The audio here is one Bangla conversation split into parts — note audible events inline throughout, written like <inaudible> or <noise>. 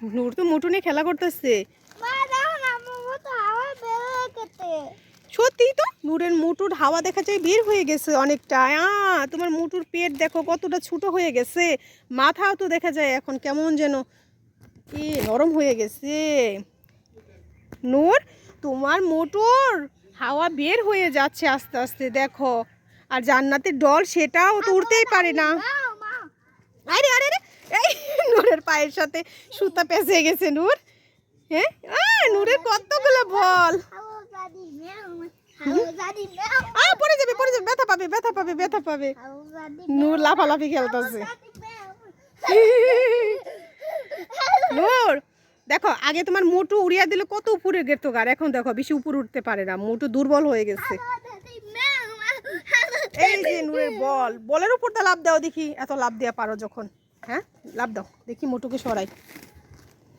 নূর তো মোটু নিয়ে খেলা করতেছে। সত্যি তো? নূরের মুটুর হাওয়া দেখা যায় বের হয়ে গেছে অনেকটা। আ তোমার মুটুর পেট দেখো কতটা ছোট হয়ে গেছে। মাথাও তো দেখা যায় এখন কেমন যেন কি নরম হয়ে গেছে। নূর তোমার মোটর হাওয়া বের হয়ে যাচ্ছে আস্তে আস্তে দেখো। আর জান্নাতের ডল সেটাও তো উড়তেই পারে না। আরে নূরের পায়ের সাথে সুতা পেঁচে গেছে নূর। হ্যাঁ? নূরের কতগুলো বল। যাবে যাবে। ব্যথা পাবে ব্যথা পাবে ব্যথা পাবে। নূর লাফালাফি খেলতেছে। নূর, দেখো, আগে তোমার মোটু উড়িয়া দিলে, কত উপরে গেত আর এখন দেখো, বেশি উপরে উঠতে পারে না। মোটু দুর্বল হয়ে গেছে। এই যে নূরের বল। বলের উপর তো লাভ দাও দেখি, এত লাভ দেওয়া পারো যখন। হ্যাঁ? লাভ দাও দেখি মোটুকে সরাই।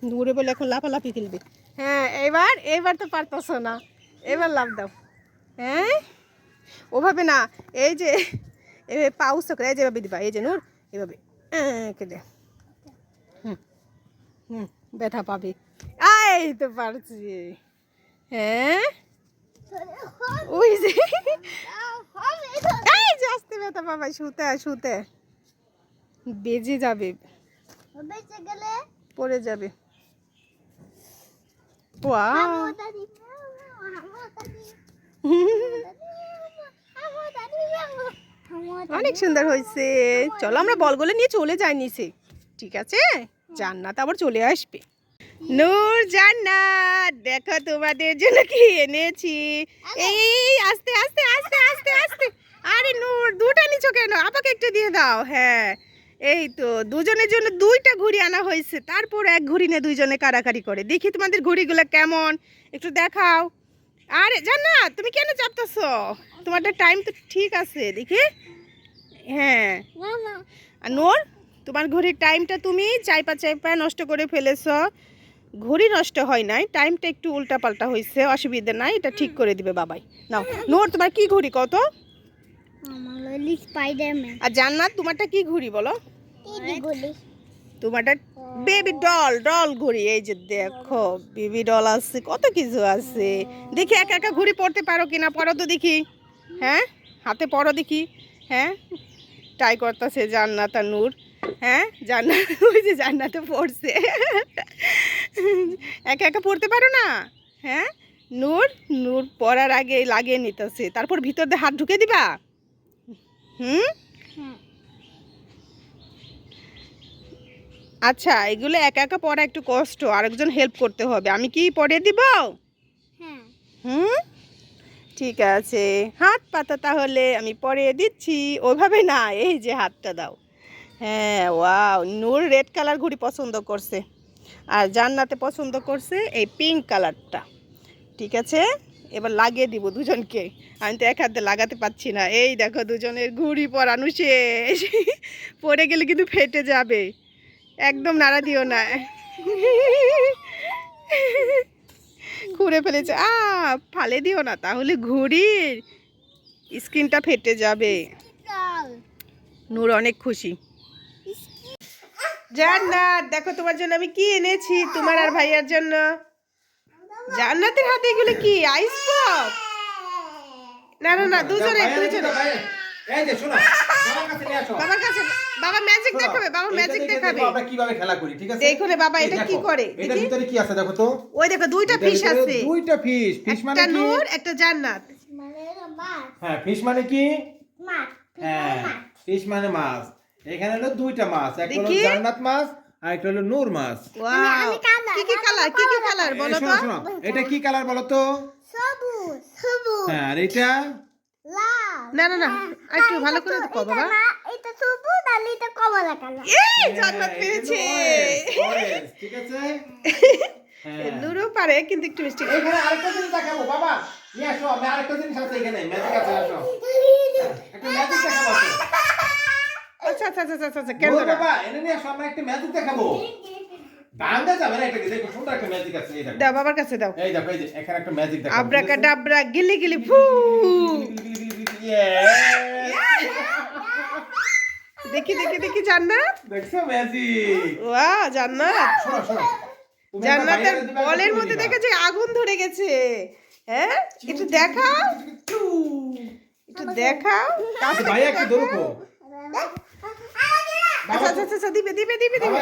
নূরে বলে এখন লাফালাফি খেলবে। হ্যাঁ এবার এবার তো পারতেছো না। এবার লাভ দাও। হ্যাঁ? ওভাবে না এই যে এভাবে পাউস করে এই যেভাবে দিবা এই যে নূর এভাবে কে দে হুম হুম ব্যথা পাবে। আই তো পারছি। হ্যাঁ? ওই যে এই যে আসতে ব্যথা পাবা শুতে শুতে। বেজে যাবে। পড়ে যাবে। অনেক সুন্দর হয়েছে। চলো আমরা বলগুলো নিয়ে চলে যাই নিচে। ঠিক আছে? জান্নাত আবার চলে আসবে। নূর জান্নাত দেখো তোমাদের জন্য কি এনেছি। এই আস্তে আস্তে আস্তে আস্তে আস্তে। আরে নূর দুটা নিচো কেন? আপাকে একটু দিয়ে দাও। হ্যাঁ। এই তো দুজনের জন্য দুইটা ঘুড়ি আনা হয়েছে তারপর এক ঘুড়ি নিয়ে দুইজনে কারাকারি করে। দেখি তোমাদের ঘুড়িগুলো কেমন? একটু দেখাও। আরে জান্নাত তুমি কেন চাপতেছ? তোমারটা টাইম তো ঠিক আছে দেখি। হ্যাঁ। আর নোর তোমার ঘড়ির টাইমটা তুমি চাইপা চাইপা নষ্ট করে ফেলেছো। ঘড়ি নষ্ট হয় নাই টাইমটা একটু উল্টাপাল্টা হয়েছে অসুবিধা নাই এটা ঠিক করে দিবে বাবাই। নাও নোর তোমার কি ঘড়ি কত? আর জান্নাত তোমারটা কি ঘড়ি বলো? তোমারটা বেবি ডল ডল ঘড়ি এই যে দেখো বেবি ডল আছে কত কিছু আছে। দেখি একা একা ঘড়ি পড়তে পারো কিনা পড়ো তো দেখি। হ্যাঁ? হাতে পড়ো দেখি। হ্যাঁ? ট্রাই করতেছে জান্নাত আর নূর। হ্যাঁ? জান্নাত <laughs> ওই যে জান্নাতে পড়ছে। একা একা পড়তে পারো না? হ্যাঁ? নূর নূর পড়ার আগে লাগিয়ে নিতেছে। তারপর ভিতর দিয়ে হাত ঢুকে দিবা? হুম? আচ্ছা এগুলো একা একা পড়া একটু কষ্ট আরেকজন হেল্প করতে হবে। আমি কি পড়ে দিব? হ্যাঁ। হুম? ঠিক আছে। হাত পাতা তাহলে আমি পরে দিচ্ছি। ওইভাবে না এই যে হাতটা দাও। হ্যাঁ ওয়াও নূর রেড কালার ঘুড়ি পছন্দ করছে। আর জান্নাতে পছন্দ করছে এই পিঙ্ক কালারটা ঠিক আছে? এবার লাগিয়ে দিব দুজনকে। আমি তো এক হাতে লাগাতে পারছি না। এই দেখো দুজনের ঘুড়ি পরানো শেষ। পড়ে গেলে কিন্তু ফেটে যাবে। একদম নাড়া দিও না। খুঁড়ে ফেলেছে। আ, ফালে দিও না, তাহলে ঘুড়ির স্ক্রিনটা ফেটে যাবে। নূর অনেক খুশি। জান্নাত, দেখো তোমার জন্য আমি কি এনেছি, তোমার আর ভাইয়ার জন্য। জান্নাতের হাতে এগুলো কি? আইস না না না, দুজনে দুজনে এই যে, শোনো। বাবার কাছে নিয়ে আসো। বাবার কাছে বাবা ম্যাজিক দেখাবে বাবা ম্যাজিক দেখাবে। আমরা কীভাবে খেলা করি ঠিক আছে? দেখো রে বাবা, এটা কি করে? এটার ভিতরে কি আছে দেখো তো? ওই দেখো দুইটা ফিশ আছে। দুইটা ফিশ ফিশ মানে একটা নূর একটা জান্নাত। মানে মাছ হ্যাঁ ফিশ মানে কি? মাছ। হ্যাঁ ফিশ মানে মাছ। এখানে হলো দুইটা মাছ একটা হলো জান্নাত মাছ আর একটা হলো নূর মাছ। ওয়াও কি কি কালার কি কি কালার বলো তো? এটা কি কালার বলো তো? সবুজ। সবুজ। হ্যাঁ আর এটা না না না একটু ভালো করে কো বাবা না এটা সবুজ আর এটা কমলা কালার এই জান্নাত হ্যাঁ, পেয়েছে। ঠিক আছে? <laughs> হ্যাঁ নুরও পারে কিন্তু একটু মিষ্টি এখানে আরেকটা জিনিস দেখাবো বাবা। নিয়ে আসো আমি আরেকটা জিনিস আছে এখানে ম্যাজিক আছে আসো। একটা ম্যাজিক দেখাবো। আচ্ছা আচ্ছা আচ্ছা আচ্ছা কেন বাবা এনে নিয়ে আসো আমরা একটা ম্যাজিক দেখাবো। দাও বাবার কাছে দাও। এই দেখো এই যে এখানে একটা ম্যাজিক দেখাবো আব্রাকা ডাবরা গিলি গিলি ফু। দেখি দেখি দেখি জান্নাত। দেখছ ম্যাজিক ওয়া জান্নাত। শোনো শোনো। জান্নাতের বলের মধ্যে। দেখেছে আগুন ধরে গেছে। হ্যাঁ? একটু দেখাও। একটু দেখাও। আচ্ছা, একটু আচ্ছা আচ্ছা আচ্ছা দিবে দিবে দিবে দিবে।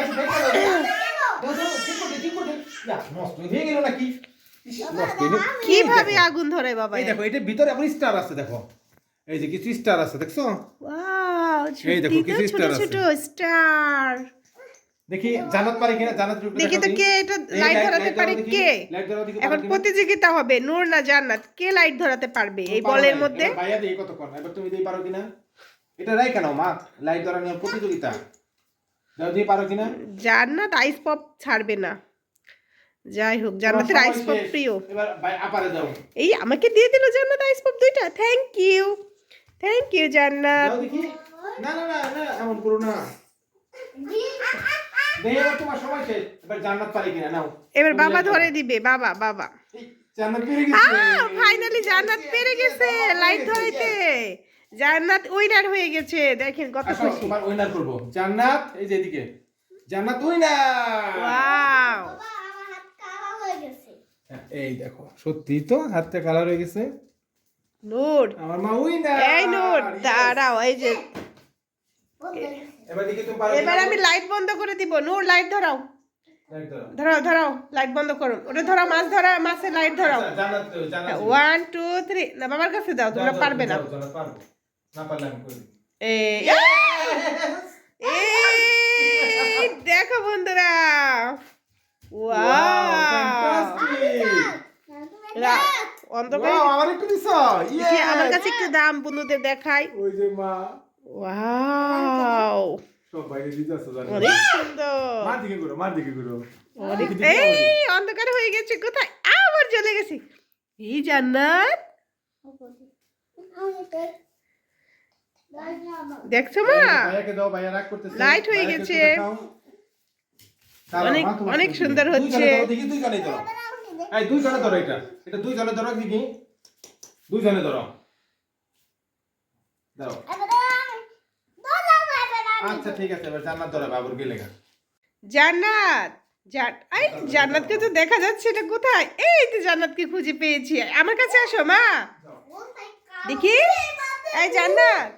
কীভাবে আগুন ধরে বাবা এই দেখো এটার ভিতরে স্টার আছে দেখো। এই যে কিছু স্টার আছে দেখছ? এই দেখো, কিছু আছে। ছোট স্টার দেখি জানাত পারে কিনা? জানাত দেখি তো কে এটা লাইট ধরাতে পারে কে? এখন প্রতিযোগিতা হবে নূর না জান্নাত। কে লাইট ধরাতে পারবে এই বলের মধ্যে? ভাইয়া কর এবার তুমি দিয়ে পারো কিনা? এটা রাই কেন মা। লাইট ধরা নিয়ে প্রতিযোগিতা। দিয়ে পারো কিনা? জান্নাত আইস পপ ছাড়বে না। যাই হোক জান্নাতের আইস পপ প্রিয়। এবার ভাই আপারে দাও এই আমাকে দিয়ে দিল জান্নাত আইস পপ দুইটা? Thank you thank you Jannat. না না না না এমন করো না। এবার বাবা ধরে দিবে বাবা বাবা। এই, জান্নাত পেরে গেছে। ফাইনালি জান্নাত পেরে গেছে। লাইট ধরাইতে। জান্নাত উইনার হয়ে গেছে। দেখেন কত খুশি। তোমার উইনার করব। জান্নাত এই যে এদিকে। জান্নাত উইনার ওয়াও বাবা আমার হাত কালো হয়ে গেছে। হ্যাঁ, এই দেখো সত্যি তো হাতটা কালার হয়ে গেছে। নূর আমার মা উইনার এই নূর দাঁড়াও এই যে। এবার দেখি তুমি পারো এবার আমি লাইট বন্ধ করে দিব। নূর লাইট ধরাও। ধরাও। ধরাও লাইট বন্ধ করো। ওটা ধরাও মাছ ধরা মাছের লাইট ধরাও। ওয়ান টু থ্রি না বাবার কাছে দাও তোমরা পারবে না। না পারলে আমি করে দিই। এই এই দেখো বন্ধুরা। আমার একটু দিছো? দেখি, Yes! আমার কাছে একটু দাম বন্ধুদের দেখাই। ওই যে মা। ওয়াও অন্ধকার হয়ে গেছে কোথায়? আবার চলে গেছি। এই জান্নাত। দেখছ মা। Light হয়ে গেছে। অনেক- অনেক সুন্দর হচ্ছে। জনে ধরো, দেখি দুই জনে ধরো। এই, দুই জনে ধরো এটা। এটা দুই জনে ধরো দেখি। দুই জনে ধরো। দাও। আচ্ছা ঠিক আছে এবার জান্নাত ধরো বাবুর গেলে জান্নাত আই জান্নাতকে তো দেখা যাচ্ছে এটা কোথায় এই তো জান্নাতকে খুঁজে পেয়েছি আমার কাছে আসো মা দেখি এই জান্নাত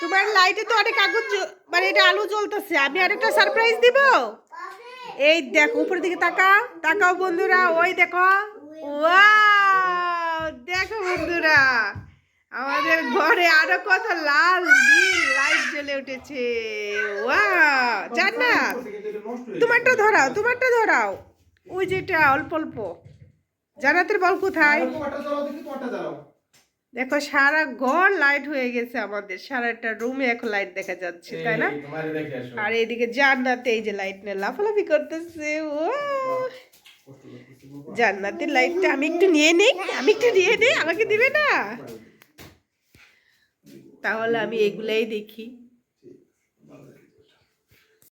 তোমার লাইটে তো অনেক আগুন মানে এটা আলো জ্বলতেছে। আমি আরেকটা সারপ্রাইজ দিব? এই দেখো, উপরের দিকে তাকাও তাকাও বন্ধুরা, ওই দেখো। দেখো বন্ধুরা, আমাদের ঘরে আরও কত লাল নীল লাইট জ্বলে উঠেছে। ওয়াও জান্নাত, তোমারটা ধরাও তোমারটা ধরাও। ওই যেটা অল্প অল্প। জান্নাতের বল কোথায়? দেখি, সারা ঘর লাইট হয়ে গেছে আমাদের। সারা একটা রুমে এখন লাইট দেখা যাচ্ছে তাই না। আর এদিকে জান্নাতে এই যে লাইট নিয়ে লাফালাফি করতেছে ও জান্নাতের লাইটটা আমি একটু নিয়ে নেই আমি একটু নিয়ে নেই আমাকে দিবে না। তাহলে আমি এগুলাই দেখি।